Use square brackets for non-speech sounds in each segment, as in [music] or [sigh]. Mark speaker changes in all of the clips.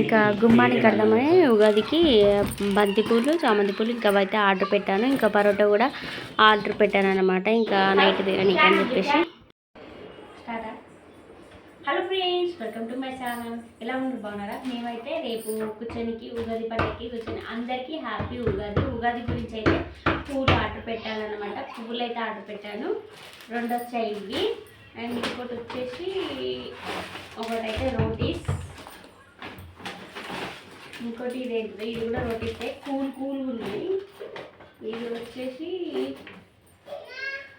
Speaker 1: ఇంకా గుమ్మానికి కడదామని ఉగాదికి బంతిపూలు చామంతి పూలు ఇంకా అయితే ఆర్డర్ పెట్టాను. ఇంకా పరోటా కూడా ఆర్డర్ పెట్టాను అనమాట ఇంకా నైట్ తినడానికి అని చెప్పేసి. Hello friends welcome to my channel. ఎలా ఉన్నారు? బాగున్నారా? మేమైతే రేపు కూర్చొనికి ఉగాది పండుగకి కూర్చొని అందరికీ హ్యాపీ ఉగాది. ఉగాది గురించి అయితే పూలు ఆర్డర్ పెట్టాను అనమాట పువ్వులు అయితే ఆర్డర్ పెట్టాను. రెండు వచ్చాయి ఇవి. అండ్ ఇంకోటి వచ్చేసి ఒకటైతే రోటీస్. ఇంకోటి ఇది ఇది. కూడా రోటీసే కూల్ కూల్ ఉన్నాయి ఇది వచ్చేసి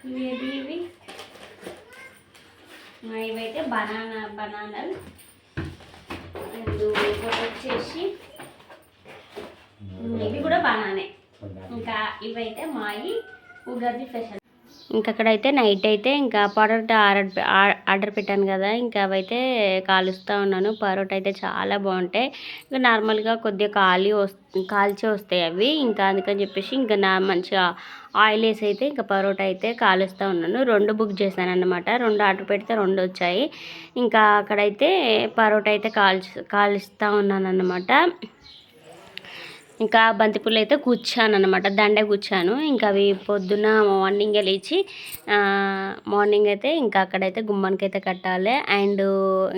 Speaker 1: ఇవి ఏంటి ఇవి ఇవైతే బనానా బనానాలు ఇంకోటి వచ్చేసి ఇవి కూడా బనానే. ఇంకా ఇవైతే మాయి ఉగాది స్పెషల్. ఇంకక్కడైతే నైట్ అయితే ఇంకా పరోటా ఆర్డర్ ఆర్డర్ పెట్టాను కదా ఇంకా అవైతే కాలుస్తూ ఉన్నాను. పరోటా అయితే చాలా బాగుంటాయి. ఇంకా నార్మల్గా కొద్దిగా కాలి కాల్చి వస్తాయి అవి. ఇంకా అందుకని చెప్పేసి ఇంకా నా మంచిగా ఆయిల్ వేసి అయితే ఇంకా పరోటా అయితే కాలుస్తూ ఉన్నాను. రెండు బుక్ చేశాను అనమాట రెండు ఆర్డర్ పెడితే రెండు వచ్చాయి. ఇంకా అక్కడైతే పరోటా అయితే కాల్చి కాలుస్తూ ఉన్నాను అనమాట ఇంకా బంతిపూలు అయితే కూర్చాను అనమాట దండ కూర్చాను. ఇంకా అవి పొద్దున మార్నింగే లేచి మార్నింగ్ అయితే ఇంకా అక్కడైతే గుమ్మానికి అయితే కట్టాలి. అండ్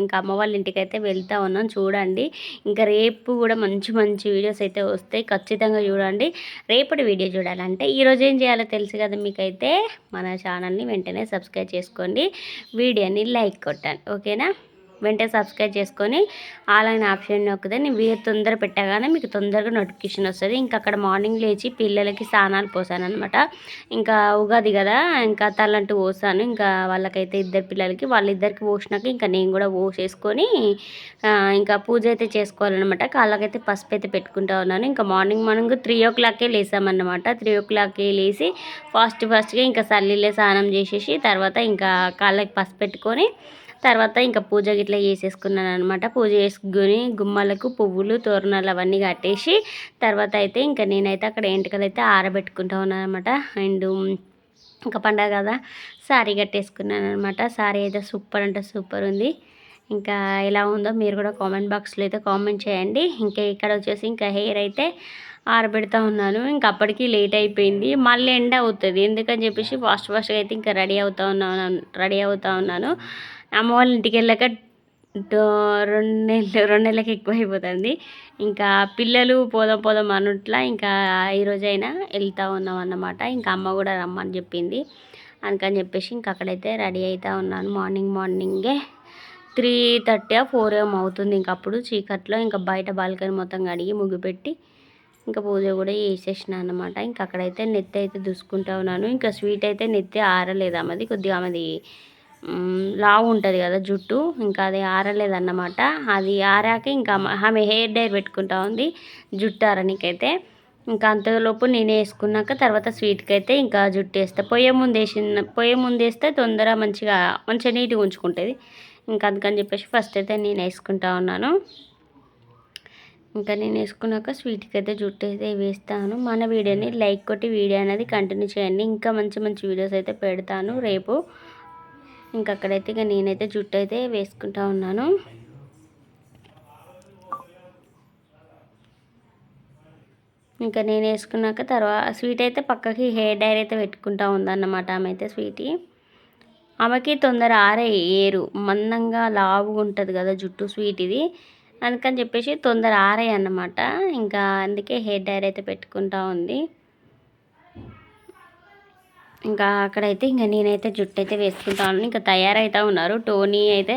Speaker 1: ఇంకా అమ్మ వాళ్ళ ఇంటికి అయితే వెళ్తా ఉన్నాం చూడండి. ఇంకా రేపు కూడా మంచి మంచి వీడియోస్ అయితే వస్తాయి. ఖచ్చితంగా చూడండి. రేపటి వీడియో చూడాలంటే ఈరోజు ఏం చేయాలో తెలుసు కదా మీకైతే మన ఛానల్ని వెంటనే సబ్స్క్రైబ్ చేసుకోండి. వీడియోని లైక్ కొట్టండి. ఓకేనా? వెంటనే సబ్స్క్రైబ్ చేసుకొని ఆన్లైన్ ఆప్షన్ నొక్కితే నేను వీడియో తొందర పెట్టగానే మీకు తొందరగా నోటిఫికేషన్ వస్తుంది. ఇంకా అక్కడ మార్నింగ్ లేచి పిల్లలకి స్నానాలు పోసాను అనమాట ఇంకా ఉగాది కదా ఇంకా తలంటూ పోసాను. ఇంకా వాళ్ళకైతే ఇద్దరు పిల్లలకి వాళ్ళిద్దరికి పోసినాక ఇంకా నేను కూడా పోసేసుకొని ఇంకా పూజ అయితే చేసుకోవాలన్నమాట. కాళ్ళకైతే పసుపు అయితే పెట్టుకుంటా ఉన్నాను. ఇంకా మార్నింగ్ మార్నింగ్ త్రీ ఓ క్లాక్కే లేసామన్నమాట. త్రీ ఓ క్లాక్కి లేచి ఫాస్ట్ ఫాస్ట్గా ఇంకా సల్లీలే స్నానం చేసేసి తర్వాత ఇంకా కాళ్ళకి పసుపు పెట్టుకొని తర్వాత ఇంకా పూజ గిట్లా చేసేసుకున్నాను అనమాట పూజ చేసుకుని గుమ్మలకు పువ్వులు తోరణాలు అవన్నీ కట్టేసి తర్వాత అయితే ఇంకా నేనైతే అక్కడ ఎంటకలు అయితే ఆరబెట్టుకుంటా ఉన్నాను అనమాట అండ్ ఇంకా పండగ కదా శారీ కట్టేసుకున్నాను అనమాట శారీ అయితే సూపర్ అంటే సూపర్ ఉంది. ఇంకా ఎలా ఉందో మీరు కూడా కామెంట్ బాక్స్లో అయితే కామెంట్ చేయండి. ఇంకా ఇక్కడ వచ్చేసి ఇంకా హెయిర్ అయితే ఆరబెడతా ఉన్నాను. ఇంకా అప్పటికి లేట్ అయిపోయింది. మళ్ళీ ఎండ అవుతుంది. ఎందుకని చెప్పేసి ఫాస్ట్ ఫాస్ట్గా అయితే ఇంకా రెడీ అవుతా ఉన్నాను రెడీ అవుతా ఉన్నాను. అమ్మ వాళ్ళ ఇంటికి వెళ్ళాక రెండు నెలలు రెండు నెలలకి ఎక్కువ అయిపోతుంది ఇంకా పిల్లలు పోదాం పోదాం అన్నట్లా ఇంకా ఈరోజైనా వెళ్తూ ఉన్నాం అన్నమాట. ఇంకా అమ్మ కూడా రమ్మని చెప్పింది. అందుకని చెప్పేసి ఇంకా అక్కడైతే రెడీ అవుతూ ఉన్నాను. మార్నింగ్ మార్నింగే త్రీ థర్టీ ఫోర్ ఏం అవుతుంది. ఇంక అప్పుడు చీకట్లో ఇంకా బయట బాల్కనీ మొత్తం కడిగి ముగ్గుపెట్టి ఇంకా పూజ కూడా చేసేసిన అనమాట ఇంకా అక్కడైతే నెత్తి అయితే దుసుకుంటా ఉన్నాను. ఇంకా స్వీట్ అయితే నెత్తి ఆరలేదు ఆమెది. కొద్దిగా ఆమెది లావు ఉంటుంది కదా జుట్టు ఇంకా అది ఆరలేదన్నమాట. అది ఆరాక ఇంకా ఆమె హెయిర్ డైర్ పెట్టుకుంటా ఉంది జుట్టు ఆరనికైతే. ఇంకా అంతలోపు నేను వేసుకున్నాక తర్వాత స్వీట్కి అయితే ఇంకా జుట్టు వేస్తా. పొయ్యి ముందు వేసిన పొయ్యి ముందు వేస్తే తొందర మంచిగా మంచిగా నీట్గా ఉంచుకుంటుంది. ఇంకా అందుకని చెప్పేసి ఫస్ట్ అయితే నేను వేసుకుంటా ఉన్నాను. ఇంకా నేను వేసుకున్నాక స్వీట్కి అయితే జుట్టు అయితే వేస్తాను. మన వీడియోని లైక్ కొట్టి వీడియో అనేది కంటిన్యూ చేయండి. ఇంకా మంచి మంచి వీడియోస్ అయితే పెడతాను రేపు. ఇంకా అక్కడైతే ఇక నేనైతే జుట్టు అయితే వేసుకుంటా ఉన్నాను. ఇంకా నేను వేసుకున్నాక తర్వాత స్వీట్ అయితే పక్కకి హెయిర్ డైర్ అయితే పెట్టుకుంటా ఉందన్నమాట ఆమె అయితే స్వీటీ. ఆమెకి తొందర ఆరే ఏరు మందంగా లావుగా ఉంటుంది కదా జుట్టు స్వీట్ ఇది అందుకని చెప్పేసి తొందర ఆరే అన్నమాట ఇంకా అందుకే హెయిర్ డైర్ అయితే పెట్టుకుంటా ఉంది. ఇంకా అక్కడైతే ఇంకా నేనైతే జుట్టు అయితే వేసుకుంటాను. ఇంకా తయారైతే ఉన్నారు. టోనీ అయితే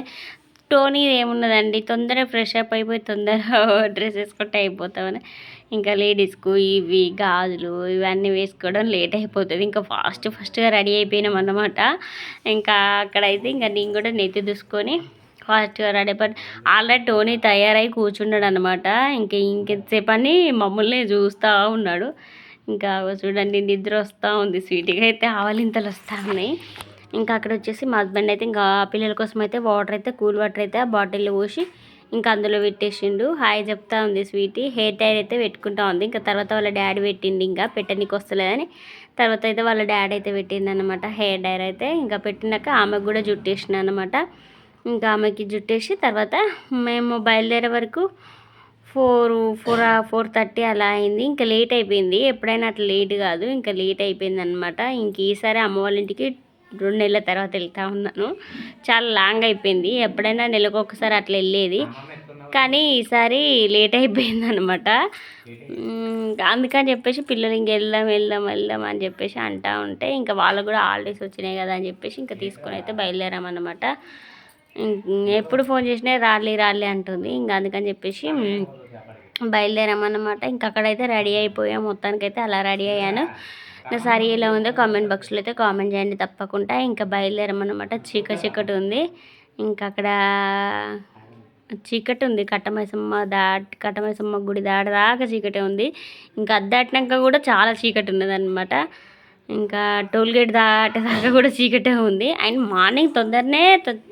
Speaker 1: టోనీ ఏమున్నదండి? తొందరగా ఫ్రెష్ అప్ అయిపోయి తొందరగా [laughs] డ్రెస్ వేసుకుంటే అయిపోతామని. ఇంకా లేడీస్కు ఇవి గాజులు ఇవన్నీ వేసుకోవడం లేట్ అయిపోతుంది. ఇంకా ఫాస్ట్ ఫాస్ట్గా రెడీ అయిపోయినాం అన్నమాట. ఇంకా అక్కడైతే ఇంకా నేను కూడా నెత్తి దూసుకొని ఫాస్ట్గా రెడీ అయిపోయి ఆల్రెడీ టోనీ తయారై కూర్చున్నాడు అనమాట ఇంక ఇంకెంతసేపు అని మమ్మల్ని చూస్తూ ఉన్నాడు. ఇంకా చూడండి నిద్ర వస్తూ ఉంది. స్వీట్గా అయితే ఆవలింతలు వస్తూ ఉన్నాయి. ఇంకా అక్కడ వచ్చేసి మా హస్బెండ్ అయితే ఇంకా పిల్లల కోసం అయితే వాటర్ అయితే కూల్ వాటర్ అయితే ఆ బాటిల్లో పోసి ఇంకా అందులో పెట్టేసిండు. హాయ్ చెప్తా ఉంది స్వీటీ. హెయిర్ టైర్ అయితే పెట్టుకుంటా ఉంది. ఇంకా తర్వాత వాళ్ళ డాడీ పెట్టిండు ఇంకా. పెట్టనీకి వస్తలేదని. తర్వాత అయితే వాళ్ళ డాడీ అయితే పెట్టింది అనమాట హెయిర్ డైర్ అయితే ఇంకా పెట్టినాక ఆమెకు కూడా జుట్టేసిన అనమాట ఇంకా ఆమెకి జుట్టేసి తర్వాత మేము బయలుదేరే వరకు ఫోర్ ఫోర్ ఫోర్ థర్టీ అలా అయింది. ఇంకా లేట్ అయిపోయింది. ఎప్పుడైనా అట్లా లేట్ కాదు. ఇంకా లేట్ అయిపోయింది అనమాట ఇంక ఈసారి అమ్మ వాళ్ళ ఇంటికి రెండు నెలల తర్వాత వెళ్తా ఉన్నాను. చాలా లాంగ్ అయిపోయింది. ఎప్పుడైనా నెలకు ఒకసారి అట్లా వెళ్ళేది. కానీ ఈసారి లేట్ అయిపోయింది అనమాట అందుకని చెప్పేసి పిల్లలు ఇంక వెళ్దాం వెళ్దాం వెళ్దాం అని చెప్పేసి అంటూ ఉంటే ఇంకా వాళ్ళకు కూడా హాలిడేస్ వచ్చినాయి కదా అని చెప్పేసి ఇంకా తీసుకొని అయితే బయలుదేరామన్నమాట. అనమాట ఎప్పుడు ఫోన్ చేసినా రాలే రాలే అంటుంది. ఇంకా అందుకని చెప్పేసి బయలుదేరామన్నమాట. ఇంక అక్కడైతే రెడీ అయిపోయాం. మొత్తానికైతే అలా రెడీ అయ్యాను. నా సారీ ఎలా ఉందో కామెంట్ బాక్స్లో అయితే కామెంట్ చేయండి తప్పకుండా. ఇంకా బయలుదేరామన్నమాట. చీక చీకటి ఉంది. ఇంకా అక్కడ చీకటి ఉంది. కట్టమైసమ్మ దాటి కట్టమైసమ్మ గుడి దాటి దాకా చీకటి ఉంది. ఇంకా అది దాటినాక కూడా చాలా చీకటి ఉన్నదన్నమాట. ఇంకా టోల్ గేట్ దాటేదాకా కూడా చీకటే ఉంది. అండ్ మార్నింగ్ తొందరనే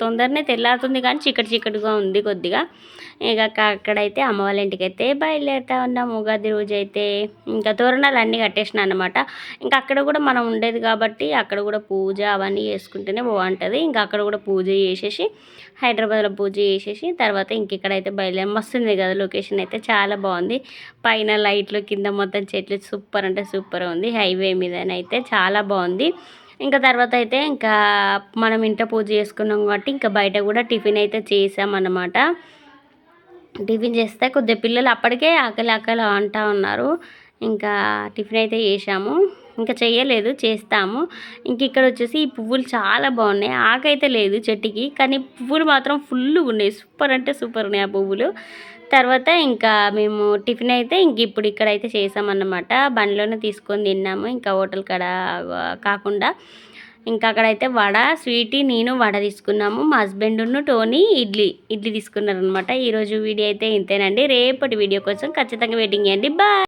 Speaker 1: తొందరనే తెల్లారుతుంది కానీ చీకటి చీకటిగా ఉంది కొద్దిగా. ఇక అక్కడైతే అమ్మ వాళ్ళ ఇంటికి అయితే బయలుదేరుతా ఉన్నాం ఉగాది రోజు అయితే ఇంకా తోరణాలు అన్నీ కట్టేసిన అనమాట ఇంకా అక్కడ కూడా మనం ఉండేది కాబట్టి అక్కడ కూడా పూజ అవన్నీ చేసుకుంటేనే బాగుంటుంది. ఇంకా అక్కడ కూడా పూజ చేసేసి హైదరాబాద్లో పూజ చేసేసి తర్వాత ఇంక ఇక్కడైతే బయలుదేరి. మస్తుంది కదా లొకేషన్ అయితే చాలా బాగుంది. పైన లైట్లు కింద మొత్తం చెట్లు సూపర్ అంటే సూపర్ ఉంది. హైవే మీదనైతే చాలా బాగుంది. ఇంకా తర్వాత అయితే ఇంకా మనం ఇంట పూజ చేసుకున్నాం కాబట్టి ఇంకా బయట కూడా టిఫిన్ అయితే చేసామన్నమాట. టిఫిన్ చేస్తే కొద్దిగా పిల్లలు అప్పటికే ఆకలి ఆకలి అంటూ ఉన్నారు. ఇంకా టిఫిన్ అయితే చేసాము. ఇంకా చేయలేదు చేస్తాము. ఇంక ఇక్కడ వచ్చేసి ఈ పువ్వులు చాలా బాగున్నాయి. ఆకైతే లేదు చెట్టుకి కానీ పువ్వులు మాత్రం ఫుల్ ఉన్నాయి. సూపర్ అంటే సూపర్ ఉన్నాయి ఆ పువ్వులు. తర్వాత ఇంకా మేము టిఫిన్ అయితే ఇంక ఇప్పుడు ఇక్కడైతే చేసామన్నమాట. బండిలోనే తీసుకొని తిన్నాము. ఇంకా హోటల్ కాడ కాకుండా ఇంకా అక్కడైతే వడ స్వీటీ నేను వడ తీసుకున్నాము. మా హస్బెండ్ను టోనీ ఇడ్లీ ఇడ్లీ తీసుకున్నారనమాట ఈరోజు వీడియో అయితే ఇంతేనండి. రేపటి వీడియో కోసం ఖచ్చితంగా వెయిటింగ్ చేయండి. బాయ్!